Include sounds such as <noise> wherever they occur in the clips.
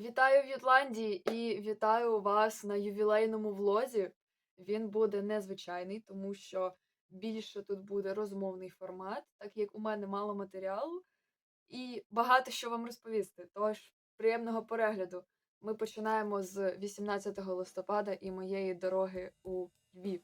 Вітаю в Ютландії і вітаю вас на ювілейному влозі. Він буде незвичайний, тому що більше тут буде розмовний формат, так як у мене мало матеріалу і багато що вам розповісти. Тож, приємного перегляду. Ми починаємо з 18 листопада і моєї дороги у Львів.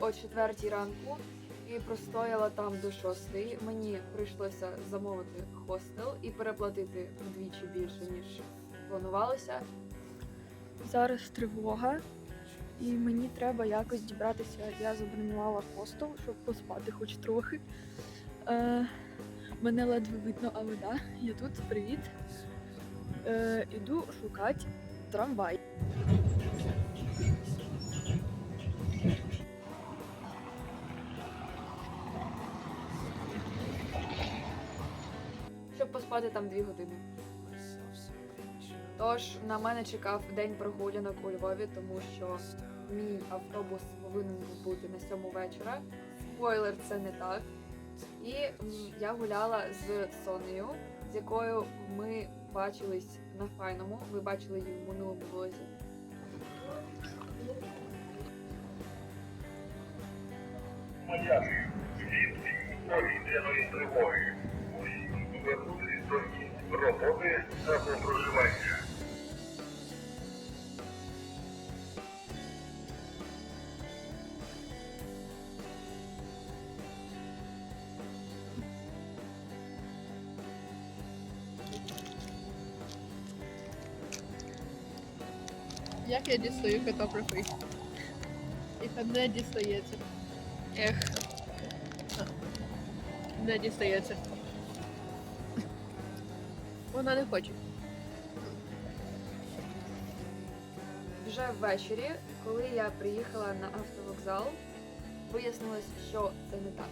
О 4 ранку і простояла там до 6. Мені прийшлося замовити хостел і переплатити вдвічі більше, ніж планувалося. Зараз тривога, і мені треба якось дібратися. Я забронювала хостел, щоб поспати хоч трохи. Е, мене ледве видно, але да, я тут, привіт. Е, іду шукати трамвай. Там дві години. Тож на мене чекав день прогулянок у Львові, тому що мій автобус повинен був бути на сьому вечора. Спойлер, це не так. І я гуляла з Сонею, з якою ми бачились на файному. Ви бачили її в минулому влозі. Маяки або проживання. Як я дістаю фрі? І не дістається. Ех. Не дістається. Вона не хоче. Вже ввечері, коли я приїхала на автовокзал, вияснилось, що це не так.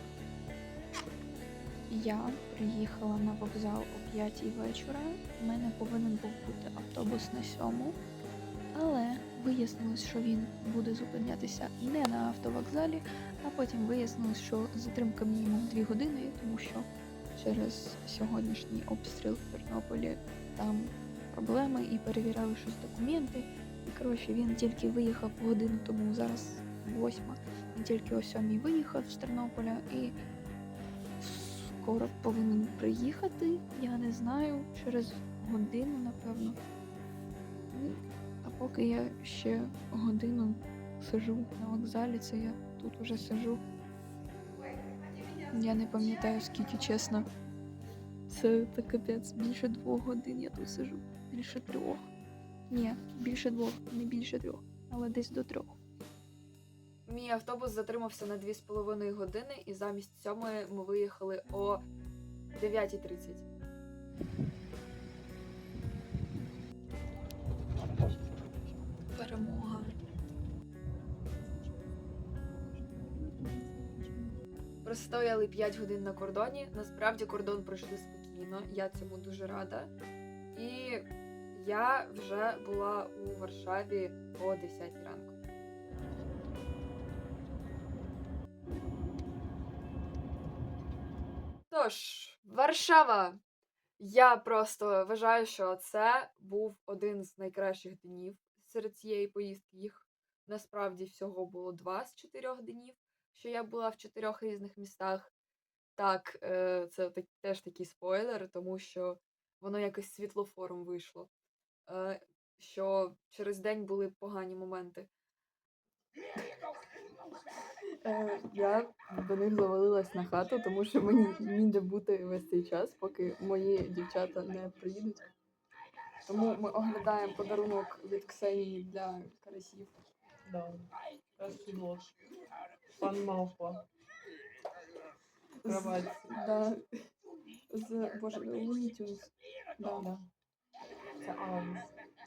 Я приїхала на вокзал о 5 вечора. У мене повинен був бути автобус на сьому, але вияснилось, що він буде зупинятися не на автовокзалі, а потім вияснилось, що затримка мінімум 2 години, тому що через сьогоднішній обстріл Тернополі там проблеми і перевіряли щось документи. І коротше він тільки виїхав годину тому, зараз восьма. Він тільки о сьомій виїхав з Тернополя і скоро повинен приїхати. Я не знаю, через годину, напевно. Ну, А поки я ще годину сижу на вокзалі, це я тут уже сижу. Я не пам'ятаю, скільки чесно. Це, це капець. Більше двох годин я тут сижу. Більше трьох. Ні, більше двох, не більше трьох, але десь до трьох. Мій автобус затримався на 2,5 години, і замість сьомої ми виїхали о 9.30. Перемога. Простояли 5 годин на кордоні. Насправді кордон пройшли спокійно, я цьому дуже рада. І я вже була у Варшаві о 10 ранку. Тож, Варшава. Я просто вважаю, що це був один з найкращих днів серед цієї поїздки. Їх насправді всього було два з чотирьох днів, що я була в чотирьох різних містах. Так, е, це теж такий спойлер, тому що воно якось світлофором вийшло. Е, що через день були погані моменти. Е, я до них завалилась на хату, тому що мені ніде бути весь цей час, поки мої дівчата не приїдуть. Тому ми оглядаємо подарунок від Ксенії для карасів. Да. Пан Малфа. Кровать. З, да, з боже, Looney Tunes. Да, да. Це Аус.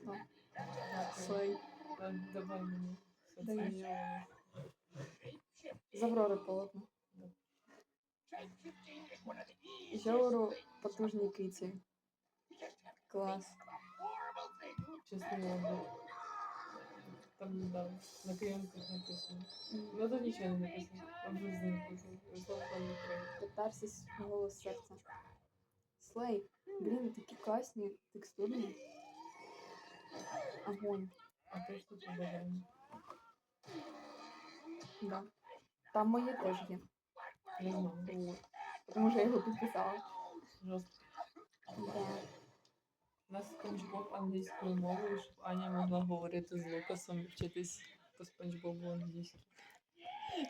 Да. Слей. А, Давай мені. Давай. Соціальні. З Аврори полотно. Жору потужній киці. Клас. Чесний образ. Там, да, на клієнтках написано. Ну тут нічого не написано. Вже з ним написано. Катарсис голос серця. Слей. Блін, такі класні текстурні. Огонь. А то що тут? Да. Там моє теж є. Не знаю. Тому що я його підписала. Жорстко. Да. У нас спанч Боб англійською мовою, щоб Аня могла говорити з Лукасом і вчитись по спанч Бобу англійською.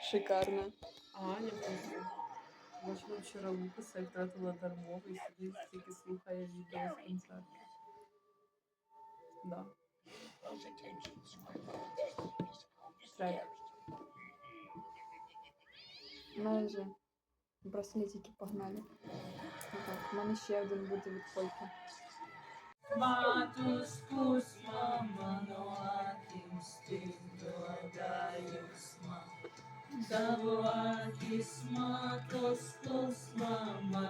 Шикарно. А Аня просто бачила вчора Лукаса і втратила дар мови і сидить, тільки слухає відео з концерту. Да. Трек. У мене вже браслетики погнали. Так, у мене ще один буде від Польки. Matus pus mama no atim stindo adaius ma. Davo akis matos tos mama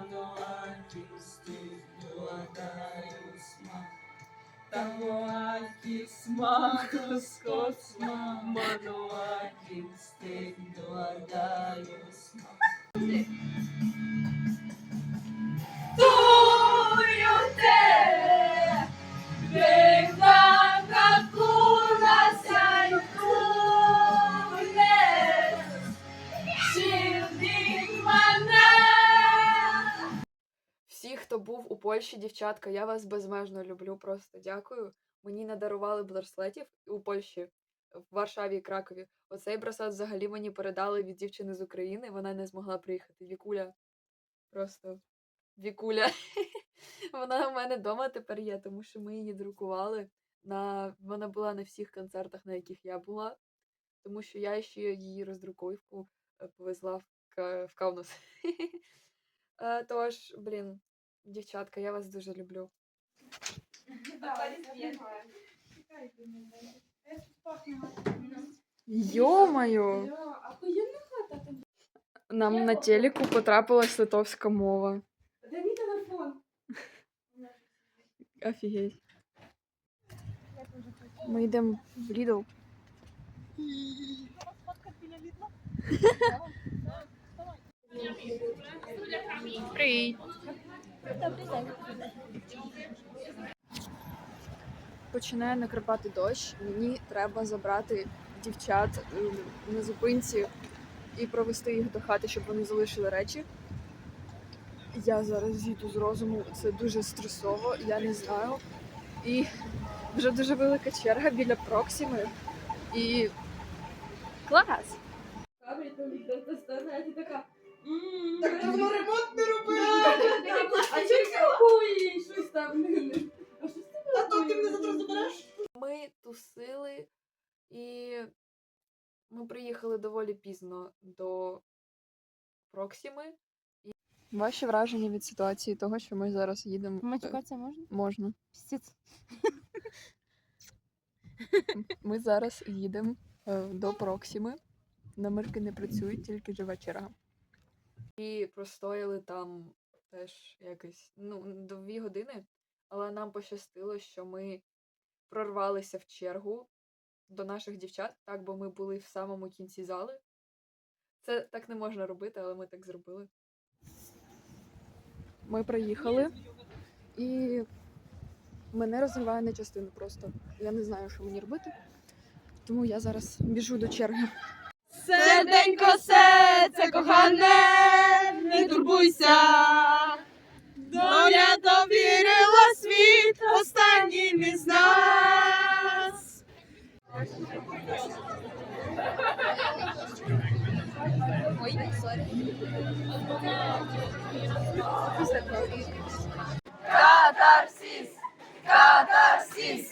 Всі, хто був у Польщі, дівчатка, я вас безмежно люблю. Просто дякую. Мені надарували браслетів у Польщі, в Варшаві і Кракові. Оцей браслет взагалі мені передали від дівчини з України. Вона не змогла приїхати. Вікуля. Просто Вікуля. <laughs> Вона у мене вдома тепер є, тому що ми її друкували. На... Вона була на всіх концертах, на яких я була. Тому що я ще її роздруковку е, повезла в, Ка- в Каунас. <laughs> Е, Тож, блін, дівчатка, я вас дуже люблю. Йо-моє! Нам на телеку потрапилась литовська мова. Де мій телефон? Офігеть. Ми йдемо в. Привіт. Починає накрапати дощ. Мені треба забрати дівчат на зупинці і провести їх до хати, щоб вони залишили речі. Я зараз зійду з розуму, це дуже стресово, я не знаю. І вже дуже велика черга біля Проксіми. І клас! Так давно ремонт не робила. А щось там? А то ти мене завтра забереш? Ми тусили і ми приїхали доволі пізно до Проксіми. Ваші враження від ситуації того, що ми зараз їдемо. е, Матюкатися можна? Можна. Пістець. <laughs> Ми зараз їдемо е, до Проксіми. Номерки не працюють, тільки жива черга. І простояли там теж якось ну, дві години, але нам пощастило, що ми прорвалися в чергу до наших дівчат, так, бо ми були в самому кінці зали. Це так не можна робити, але ми так зробили. Ми приїхали і мене розриває на частини просто. Я не знаю, що мені робити. Тому я зараз біжу до черги. Серденько, серце кохане, не турбуйся. Доля довірила світ останнім із нас. Катарсис! Катарсис!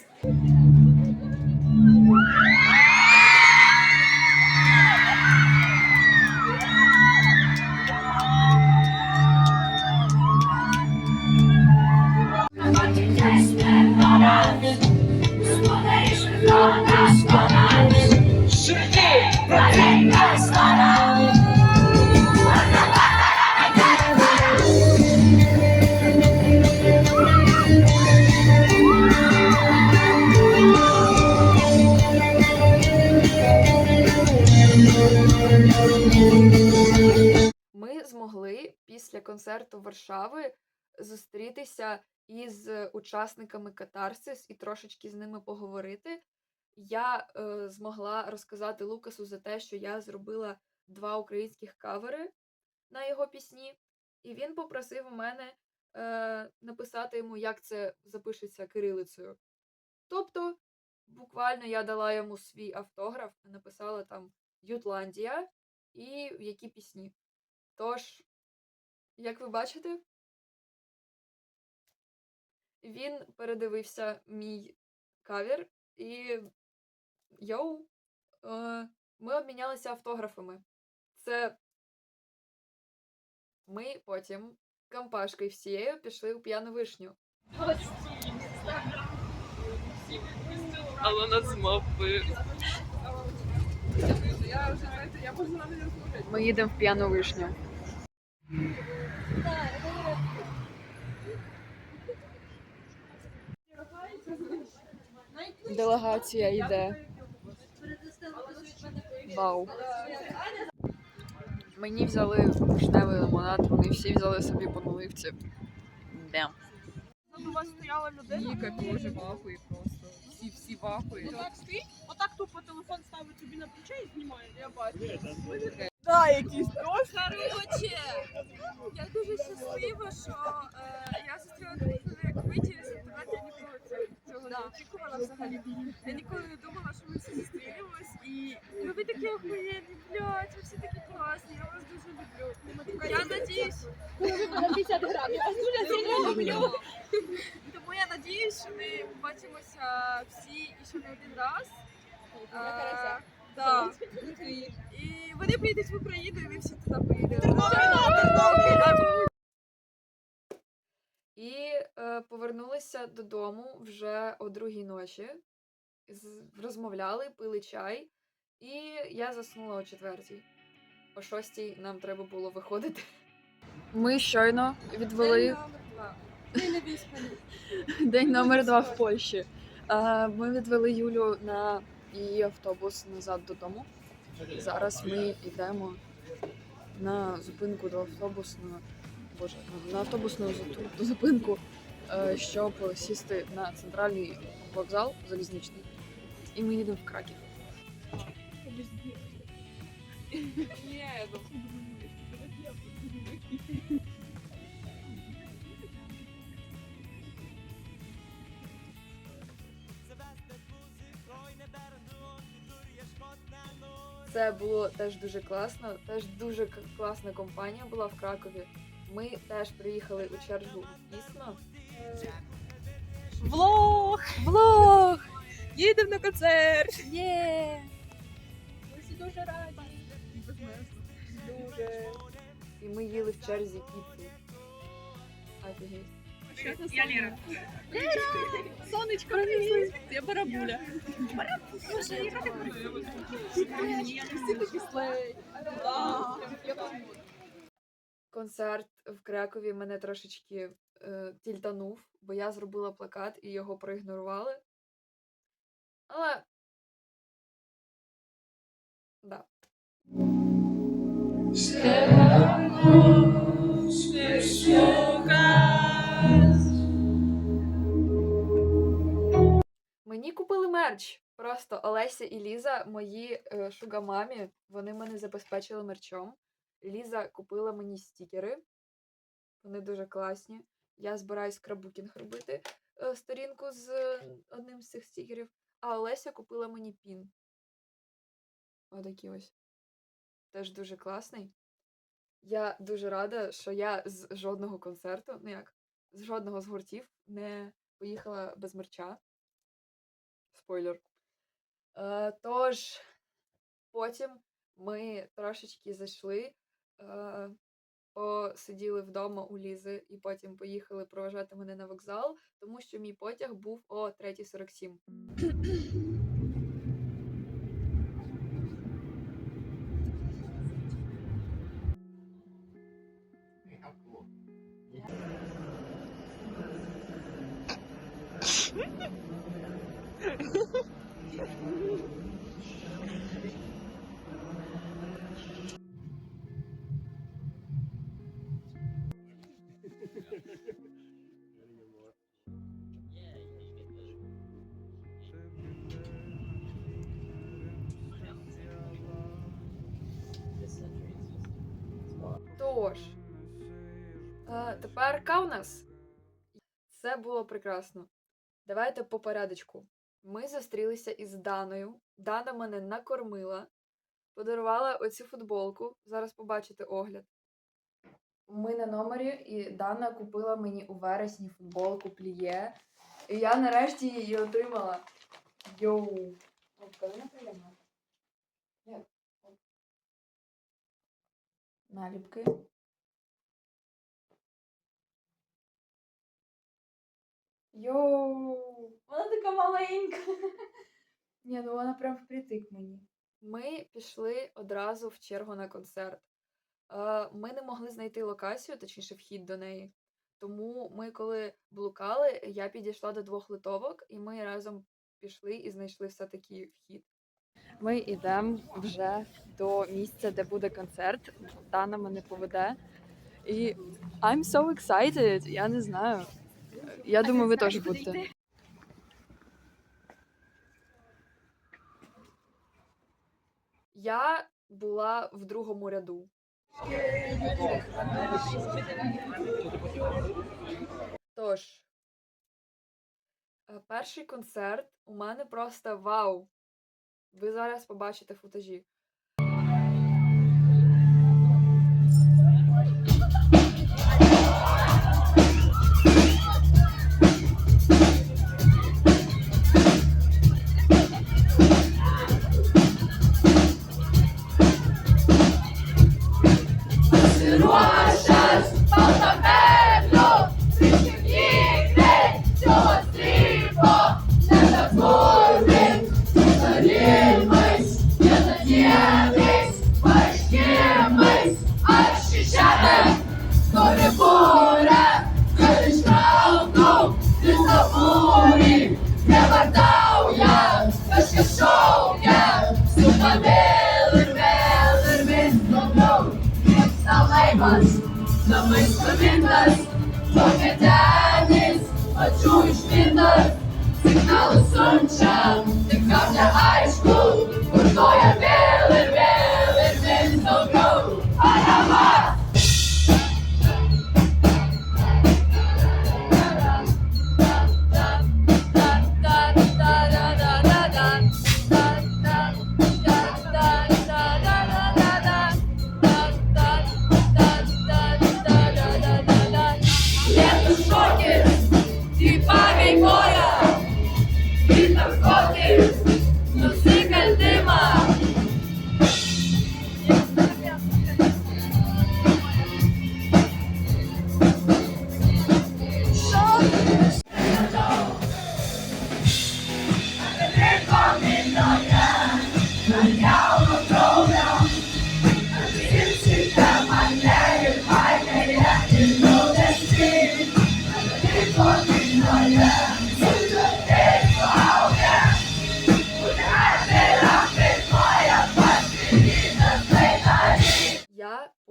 Змогли після концерту Варшави зустрітися із учасниками Катарсис і трошечки з ними поговорити. Я е, змогла розказати Лукасу за те, що я зробила два українських кавери на його пісні, і він попросив у мене е, написати йому, як це запишеться кирилицею. Тобто, буквально я дала йому свій автограф, написала там Ютландія і які пісні. Тож, як ви бачите, він передивився мій кавер і йоу, е, ми обмінялися автографами. Це ми потім компашкою всією пішли у п'яну вишню. Але нас мапи. Ми їдемо в п'яну вишню. Делегація йде. Вау. Мені взяли вишневий лимонад, вони всі взяли собі по наливці. Бям. У вас стояла людина. Ніка теж вахує просто. Всі всі вахують. Отак стоїть, отак тупо телефон ставить тобі на плече і знімає. Я бачу. Да, якісь. Коротше, я дуже щаслива, що е, я зустріла як ви через. Я ніколи цього не очікувала взагалі. Я ніколи не думала, що ми всі зустрінемось. І ну ви такі охуєнні, блядь, ви всі такі класні, я вас дуже люблю. Я надіюсь. Тому- Тому я надіюсь, що ми побачимося всі і ще не один раз. Е, І вони приїдуть в Україну, і ви всі туди поїдете. І е, повернулися додому вже о другій ночі. З- Розмовляли, пили чай, і я заснула о четвертій. О шостій нам треба було виходити. Ми щойно відвели день номер два в Польщі. Е, Ми відвели Юлю на її автобус назад додому. Зараз ми йдемо на зупинку до автобусного боже, на автобусну зу- зупинку, е, щоб сісти на центральний вокзал залізничний. І ми їдемо в Краків. Це було теж дуже класно. Теж дуже класна компанія була в Кракові. Ми теж приїхали у чергу пісно. Влог! Влог! Їдемо на концерт! Є! Ми всі дуже раді. Дуже. І ми їли в черзі піцу. Офігеть. Я Лера. Сонечко, привіт! Я барабуля. Концерт в Кракові мене трошечки е, тільтанув, бо я зробила плакат і його проігнорували. Але. Да. Мені купили мерч. Просто Олеся і Ліза, мої е, шугамамі, вони мене забезпечили мерчом. Ліза купила мені стікери. Вони дуже класні. Я збираюсь крабукінг робити е, сторінку з е, одним з цих стікерів. А Олеся купила мені пін. Отакий ось. Теж дуже класний. Я дуже рада, що я з жодного концерту, ну як, з жодного з гуртів не поїхала без мерча. Спойлер. Е, тож, потім ми трошечки зайшли, е, посиділи вдома у Лізи і потім поїхали проважати мене на вокзал, тому що мій потяг був о 3.47. Тож, е, тепер Каунас. Це було прекрасно. Давайте по порядочку. Ми зустрілися із Даною. Дана мене накормила, подарувала оцю футболку. Зараз побачите огляд. Ми на номері, і Дана купила мені у вересні футболку пліє. І я нарешті її отримала. Йоу. Коли вона приємна? Наліпки. Йоу, вона така маленька. <laughs> Ні, ну вона прям впритик мені. Ми пішли одразу в чергу на концерт. Е, Ми не могли знайти локацію, точніше, вхід до неї. Тому ми, коли блукали, я підійшла до двох литовок, і ми разом пішли і знайшли все-таки вхід. Ми йдемо вже до місця, де буде концерт. Дана мене поведе. І I'm so excited, я не знаю. Я думаю, ви теж будете. Я була в другому ряду. Тож, е, перший концерт у мене просто вау. Ви зараз побачите футажі.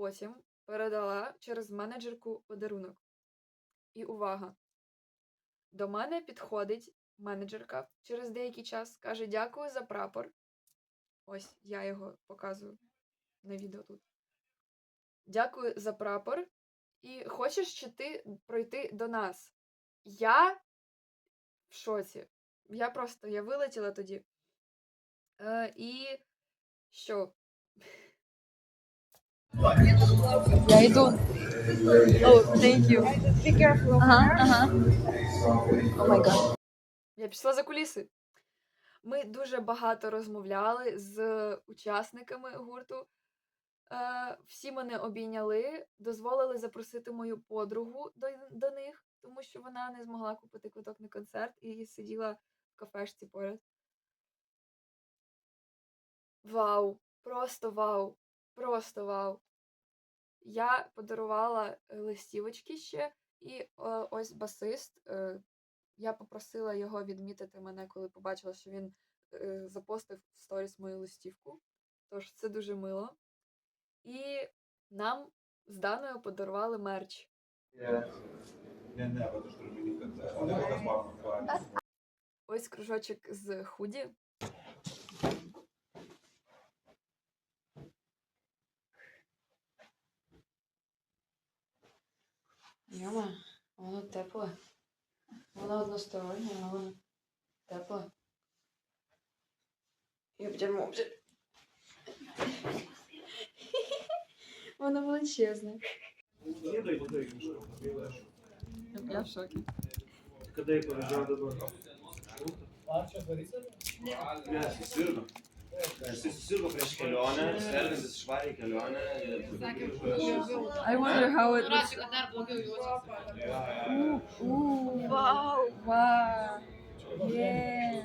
Потім передала через менеджерку подарунок. І увага! До мене підходить менеджерка через деякий час, каже: Дякую за прапор. Ось я його показую на відео тут. Дякую за прапор. І хочеш ще ти пройти до нас? Я в шоці. Я просто я вилетіла тоді. Е, і що? Я йду. Oh, thank you. Be careful. Ага, ага. Oh my God. Я пішла за куліси. Ми дуже багато розмовляли з учасниками гурту. Е, всі мене обійняли, дозволили запросити мою подругу до, до них, тому що вона не змогла купити квиток на концерт і сиділа в кафешці поряд. Вау! Просто вау! Просто вау! Я подарувала е, листівочки ще, і ось басист, е, Я попросила його відмітити мене, коли побачила, що він е, запостив в сторіс мою листівку. Тож це дуже мило. І нам з Даною подарували мерч. Ось кружочок з худі. Яма, воно тепле. Воно одностороннє, але воно тепле. Обдягну. Воно величезне. Я в шокі. Когда я. Ne, su sirgo. Visi susirgo prieš kelionę, sergantis švariai kelionę. I wonder how it looks. Rašė, kad dar blogiau jaučiasi. Ooh, wow, wow. Yeah.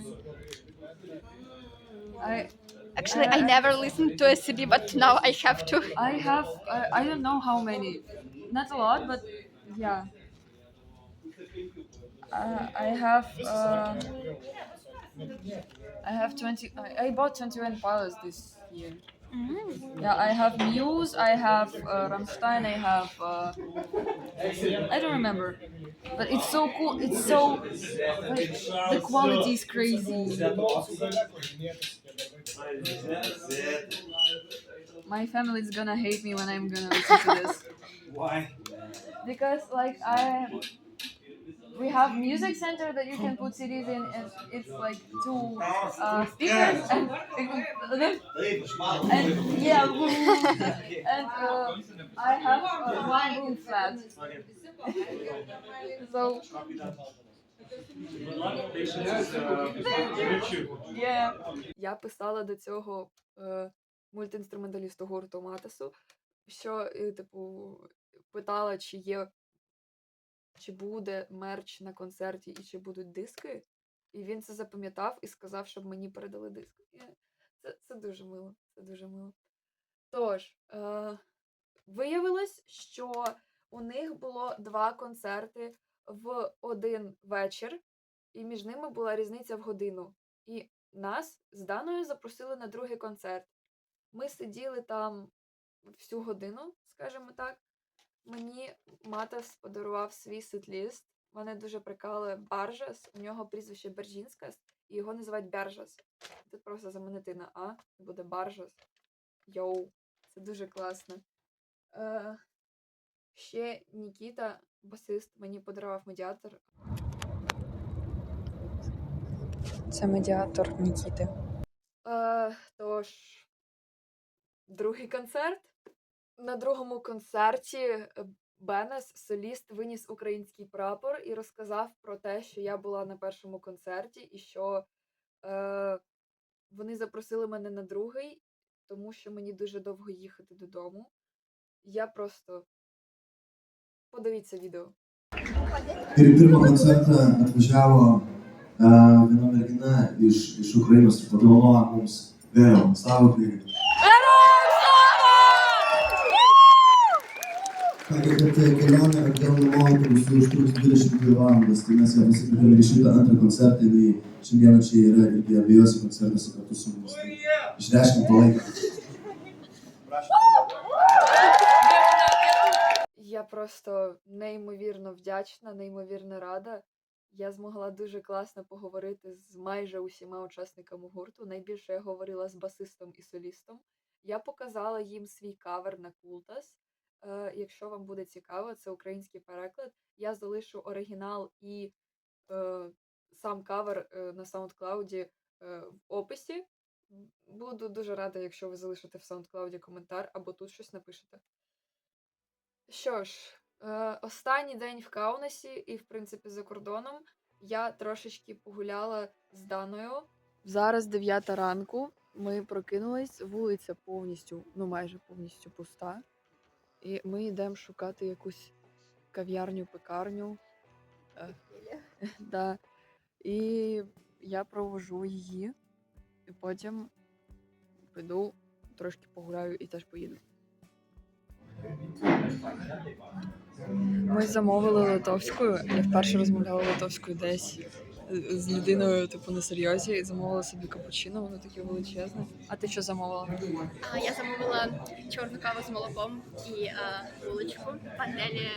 I Actually, I never listened to SCB, but now I have to. I have uh, I don't know how many. Not a lot, but yeah. Uh, I have uh, I have 20 I, I bought 21 pilots this year. Yeah, I have Muse, I have uh, Rammstein, I have uh, I don't remember. But it's so cool. It's so like, the quality is crazy. My family is gonna hate me when I'm gonna listen to this. <laughs> Why? because like I we have music center that you can put CDs in and it's like two uh, speakers and, and yeah and uh, I have uh, one room flat so yeah. Я писала до цього е, мультиінструменталісту гурту Матесу, що, е, типу, питала, чи є, чи буде мерч на концерті і чи будуть диски. І він це запам'ятав і сказав, щоб мені передали диск. Це, це дуже мило. Це дуже мило. Тож, е, виявилось, що у них було два концерти в один вечір, і між ними була різниця в годину. І нас з Даною запросили на другий концерт. Ми сиділи там всю годину, скажімо так. Мені Матас подарував свій сетліст. Мене дуже прикали Баржас. У нього прізвище Бержінськас, і його називають Бержас. Це просто замінити на А, і буде Баржас. Йоу, це дуже класно. Е, ще Нікіта, басист, мені подарував медіатор. Це медіатор Нікіти. Е, тож, другий концерт. На другому концерті е, Бенес, соліст, виніс український прапор і розказав про те, що я була на першому концерті, і що е, вони запросили мене на другий, тому що мені дуже довго їхати додому. Я просто подивіться відео. Prie pirmo koncerto atvažiavo a, viena mergina iš, iš Ukrainos ir padovanojo mums vėliavą, savo knygą. E, kelionė atgal namo autobusu užtruks 22 valandas, tai mes ją pasikvietėme į šitą antrą koncertą, jinai šiandieną čia yra irgi abiejose koncertuose kartu su mumis. Tai Išreiškim palaikymą. Я просто неймовірно вдячна, неймовірно рада. Я змогла дуже класно поговорити з майже усіма учасниками гурту. Найбільше я говорила з басистом і солістом. Я показала їм свій кавер на Култас. Е, якщо вам буде цікаво, це український переклад. Я залишу оригінал і е, сам кавер е, на SoundCloud е, в описі. Буду дуже рада, якщо ви залишите в SoundCloud коментар або тут щось напишете. Що ж, е, останній день в Каунасі і, в принципі, за кордоном я трошечки погуляла з Даною. Зараз 9 ранку. Ми прокинулись, вулиця повністю, ну майже повністю пуста. І ми йдемо шукати якусь кав'ярню, пекарню. Е, <laughs> да. І я провожу її, і потім піду трошки погуляю і теж поїду. Ми замовили литовську. Я вперше розмовляла литовською десь з людиною, типу, на серйозі, і замовила собі капучино, воно таке величезне. А ти що замовила? А, я замовила чорну каву з молоком і а, булочку. Панелі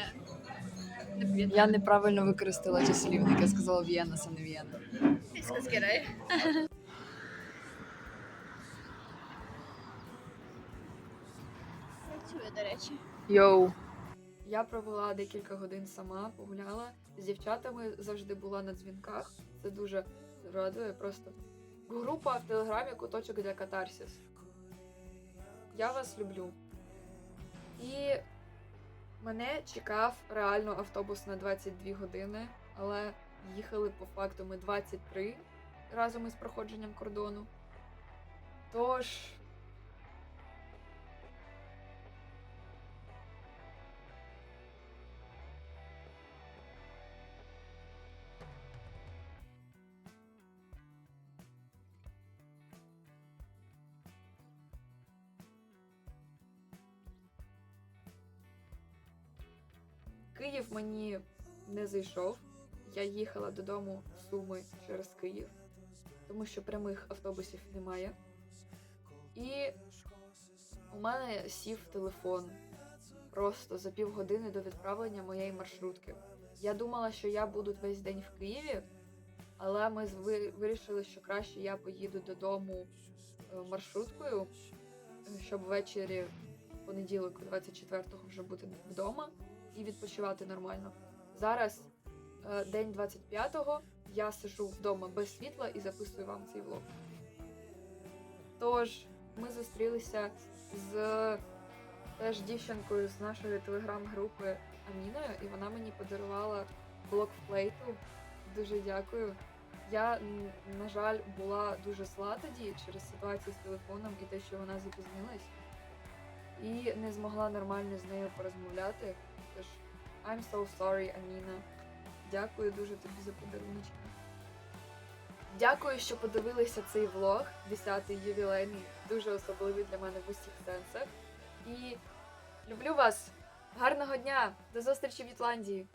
не пам'ятаю. Я неправильно використала числівник, я сказала В'єна, це не В'єна. Працює, до речі. Йоу. Я провела декілька годин сама, погуляла з дівчатами, завжди була на дзвінках. Це дуже радує. Просто група в телеграмі куточок для катарсіс. Я вас люблю. І мене чекав реально автобус на 22 години, але їхали по факту ми 23 разом із проходженням кордону. Тож. Мені не зайшов. Я їхала додому в Суми через Київ, тому що прямих автобусів немає. І у мене сів телефон просто за півгодини до відправлення моєї маршрутки. Я думала, що я буду весь день в Києві, але ми вирішили, що краще я поїду додому е, маршруткою, щоб ввечері в понеділок, 24-го, вже бути вдома і відпочивати нормально. Зараз е, день 25-го, я сижу вдома без світла і записую вам цей влог. Тож, ми зустрілися з теж дівчинкою з нашої телеграм-групи Аміною, і вона мені подарувала блок флейту. Дуже дякую. Я, на жаль, була дуже зла тоді через ситуацію з телефоном і те, що вона запізнилась, і не змогла нормально з нею порозмовляти. I'm so sorry, Аміна. Дякую дуже тобі за подаруночки. Дякую, що подивилися цей влог, 10-й ювілейний, дуже особливий для мене в усіх сенсах. І люблю вас! Гарного дня! До зустрічі в Ютландії!